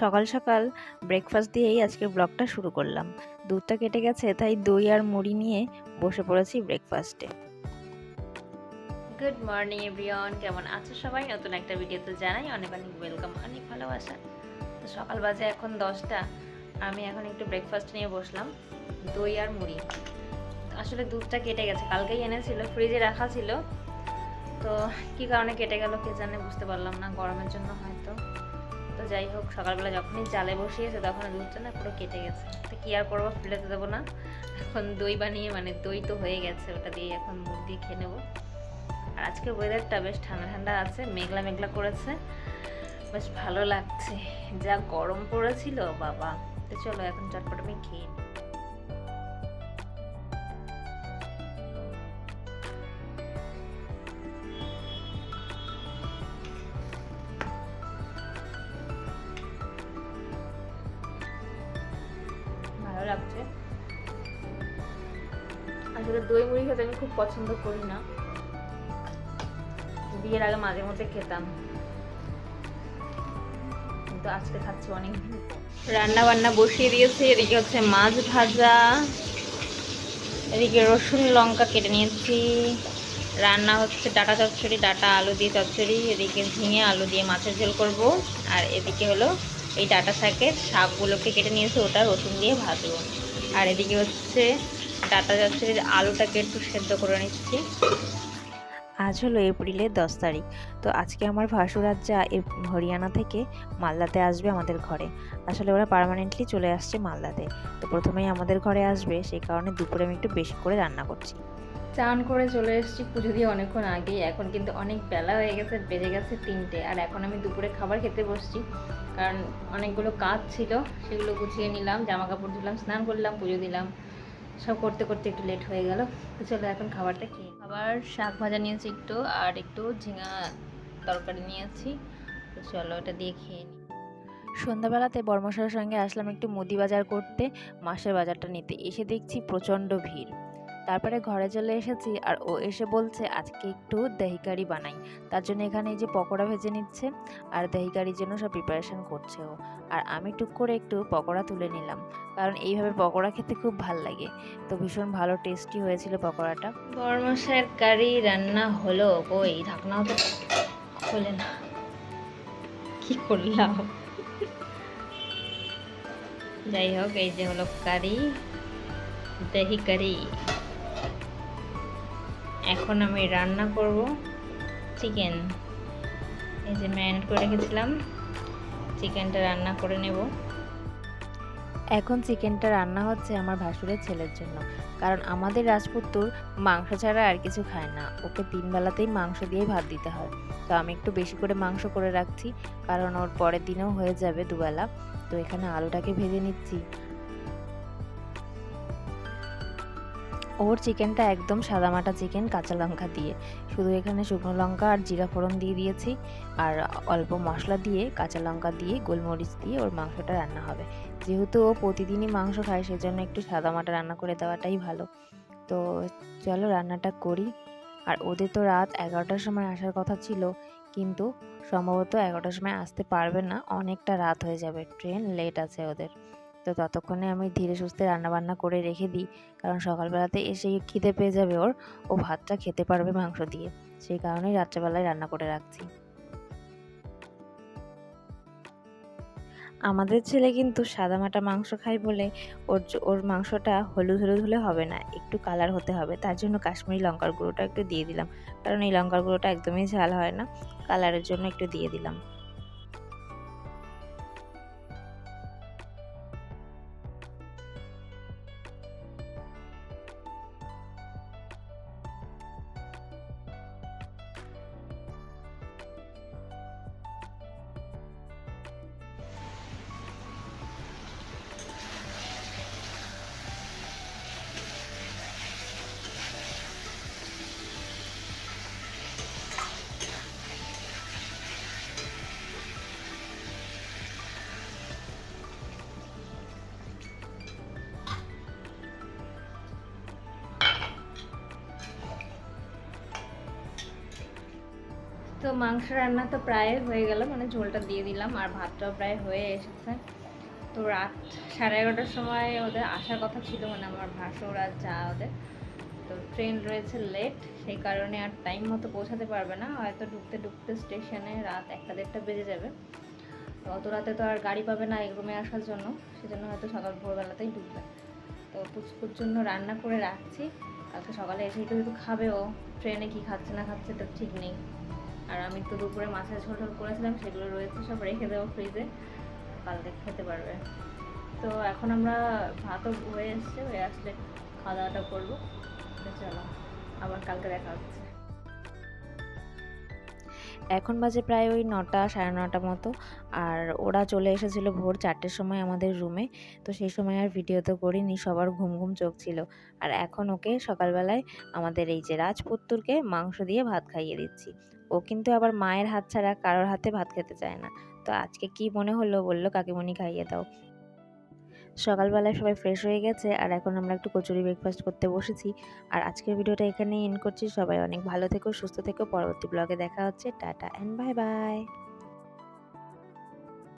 সকাল সকাল ব্রেকফাস্ট দিয়েই আজকের ব্লগটা শুরু করলাম। দুধটা কেটে গেছে, তাই দই আর মুড়ি নিয়ে বসে পড়েছি ব্রেকফাস্টে গুড মর্নিং এভরিওয়ান কেমন আছো সবাই? নতুন একটা ভিডিওতে জানাই অনেক অনেক ওয়েলকাম অনেক ভালোবাসা। তো সকাল বাজে এখন দশটা। আমি এখন একটু ব্রেকফাস্ট নিয়ে বসলাম, দই আর মুড়ি। আসলে দুধটা কেটে গেছে, কালকেই এনেছিল ফ্রিজে রাখা ছিল। তো কি কারণে কেটে গেল কে জানে, বুঝতে পারলাম না, গরমের জন্য হয়তো। তো যাই হোক, সকালবেলা যখনই জালে বসিয়েছে তখন দুধটা না পুরো কেটে গেছে। তো কী আর করব ফেলেতে দেবো না। এখন দই বানিয়ে মানে দই তো হয়ে গেছে, ওটা দিয়ে এখন মুখ দিয়ে খেয়ে নেব। আর আজকে ওয়েদারটা বেশ ঠান্ডা ঠান্ডা আছে, মেঘলা মেঘলা করেছে। বেশ ভালো লাগছে। যা গরম পড়েছিল, বাবা। তো চলো এখন চটপট আমি খেয়ে নিই। দই মুড়ি খেতে আমি খুব পছন্দ করি না। বিয়ের আগে মাঝে মধ্যে খেতাম। কিন্তু আজকে খাচ্ছি অনেক রান্না বান্না বসিয়ে দিয়েছি, এদিকে হচ্ছে মাছ ভাজা, এদিকে রসুন, লঙ্কা কেটে নিয়েছি। রান্না হচ্ছে ডাটা চচ্চড়ি, ডাটা আলু দিয়ে চচ্চড়ি, এদিকে ঝিঙে, আলু দিয়ে মাছের ঝোল করব। আর এদিকে হলো এই ডাটা শাকের শাকগুলোকে কেটে নিয়েছি, ওটা রসুন দিয়ে ভাজবো। আর এদিকে হচ্ছে ডাটা চচ্চড়ির আলুটাকে একটু সেদ্ধ করে নিচ্ছি। আজ হলো এপ্রিলের দশ তারিখ তো আজকে আমার ভাসুরাজ যা এ- হরিয়ানা থেকে মালদাতে আসবে আমাদের ঘরে। আসলে ওরা পার্মানেন্টলি চলে আসছে মালদাতে তো প্রথমেই আমাদের ঘরে আসবে সেই কারণে দুপুরে আমি একটু বেশি করে রান্না করছি। চান করে চলে এসেছি পুজো দিয়ে অনেকক্ষণ আগে এখন কিন্তু অনেক বেলা হয়ে গেছে বেজে গেছে তিনটে আর এখন আমি দুপুরে খাবার খেতে বসছি কারণ অনেকগুলো কাজ ছিল সেগুলো গুছিয়ে নিলাম জামা কাপড় ধুলাম স্নান করলাম পুজো দিলাম। সব করতে করতে একটু লেট হয়ে গেল। তো চলো এখন খাবারটা খেয়ে খাবার শাক ভাজা নিয়েছি একটু আর একটু ঝিঙা তরকারি নিয়েছি। তো চলো ওটা দিয়ে খেয়ে নিই। সন্ধ্যাবেলাতে বর্মশার সঙ্গে আসলাম একটু মুদি বাজার করতে মাসের বাজারটা নিতে। এসে দেখছি প্রচণ্ড ভিড়। তারপরে ঘরে চলে এসেছি আর ও এসে বলছে, আজকে একটু দহিকারি বানাই। তার জন্য এখানে এই যে পকোড়া ভেজে নিচ্ছে আর দহিকারির জন্য সব প্রিপারেশন করছে ও। আর আমি টুক করে একটু পকোড়া তুলে নিলাম, কারণ এইভাবে পকোড়া খেতে খুব ভালো লাগে। তো ভীষণ ভালো টেস্টি হয়েছিল পকোড়াটা। বর্মশার কারি রান্না হলো কই ঢাকনাও তো খোলে না। কি করলাম? যাই হোক, এই যে হলো কারি, দহি কারি। এখন আমি রান্না করব চিকেন। এই যে ম্যারিনেট করে রেখেছিলাম, চিকেনটা রান্না করে নেব। এখন চিকেনটা রান্না হচ্ছে আমার ভাসুরের ছেলের জন্য, কারণ আমাদের রাজপুত্তুর মাংস ছাড়া আর কিছু খায় না। ওকে তিন বেলাতেই মাংস দিয়েই ভাত দিতে হয়। তো আমি একটু বেশি করে মাংস করে রাখছি, কারণ ওর পরের দিনেও হয়ে যাবে দুবেলা। তো এখানে আলুটাকে ভেজে নিচ্ছি। ওর চিকেনটা একদম সাদামাটা চিকেন, কাঁচা লঙ্কা দিয়ে। শুধু এখানে শুকনো লঙ্কা আর জিরা ফোড়ন দিয়ে দিয়েছি আর অল্প মশলা দিয়ে, কাঁচা লঙ্কা দিয়ে, গোলমরিচ দিয়ে ওর মাংসটা রান্না হবে। যেহেতু ও প্রতিদিনই মাংস খায়, সেজন্য একটু সাদামাটা রান্না করে দেওয়াটাই ভালো। তো চলো রান্নাটা করি। আর ওদের তো রাত এগারোটার সময় আসার কথা ছিল, কিন্তু সম্ভবত এগারোটার সময় আসতে পারবে না। অনেকটা রাত হয়ে যাবে। ট্রেন লেট আছে ওদের। তো ততক্ষণে আমি ধীরে সুস্থে রান্নাবান্না করে রেখে দিই। কারণ সকালবেলাতে এসে খিদে পেয়ে যাবে ওর। ও ভাতটা খেতে পারবে মাংস দিয়ে। সেই কারণেই রাত্রেবেলায় রান্না করে রাখছি। আমাদের ছেলে কিন্তু সাদামাটা মাংস খায় বলে ওর ওর মাংসটা হলুদ হলুদ হলে হবে না, একটু কালার হতে হবে। তার জন্য কাশ্মীরি লঙ্কার গুঁড়োটা একটু দিয়ে দিলাম। কারণ এই লঙ্কার গুঁড়োটা একদমই ঝাল হয় না। কালারের জন্য একটু দিয়ে দিলাম। মাংস রান্না তো প্রায় হয়ে গেল মানে ঝোলটা দিয়ে দিলাম আর ভাতটাও প্রায় হয়ে এসেছে। তো রাত সাড়ে এগারোটার সময় ওদের আসার কথা ছিল মানে আমার ভাসুর আর যা ওদের। তো ট্রেন রয়েছে লেট সেই কারণে আর টাইম মতো পৌঁছাতে পারবে না। হয়তো ঢুকতে ঢুকতে স্টেশনে রাত একটা দেড়টা বেজে যাবে। অত রাতে তো আর গাড়ি পাবে না এই রুমে আসার জন্য, সেজন্য হয়তো সকাল ভোরবেলাতেই ঢুকবে। তো পুচকুর জন্য রান্না করে রাখছি। কালকে সকালে এসেই তো খাবে ও। ট্রেনে কি খাচ্ছে না খাচ্ছে তো ঠিক নেই। আর আমি তো দুপুরে মাছের ঝোল ঝোল করেছিলাম, সেগুলো রয়েছে, সব রেখে দেবো ফ্রিজে কালকে খেতে পারবে। তো এখন আমরা ভাতও হয়ে এসছে, হয়ে আসলে খাওয়া দাওয়াটা করব চলো, আবার কালকে দেখা হচ্ছে। এখন বাজে প্রায় ওই নটা, সাড়ে নটা মতো। আর ওরা চলে এসেছিল ভোর চারটের সময় আমাদের রুমে। তো সেই সময় আর ভিডিও তো করিনি, সবার ঘুম ঘুম চোখ ছিল। আর এখন ওকে সকালবেলায় আমাদের এই যে রাজপুত্তুরকে মাংস দিয়ে ভাত খাইয়ে দিচ্ছি। ও কিন্তু আবার মায়ের হাত ছাড়া কারোর হাতে ভাত খেতে চায় না। তো আজকে কি মনে হলো বলল, কাকিমণি খাইয়ে দাও। সকালবেলায় সবাই ফ্রেশ হয়ে গেছে আর এখন আমরা একটু কচুরি ব্রেকফাস্ট করতে বসেছি। আর আজকের ভিডিওটা এখানেই এন্ড করছি। সবাই অনেক ভালো থেকো, সুস্থ থেকো। পরবর্তী ব্লগে দেখা হচ্ছে। Tata and bye bye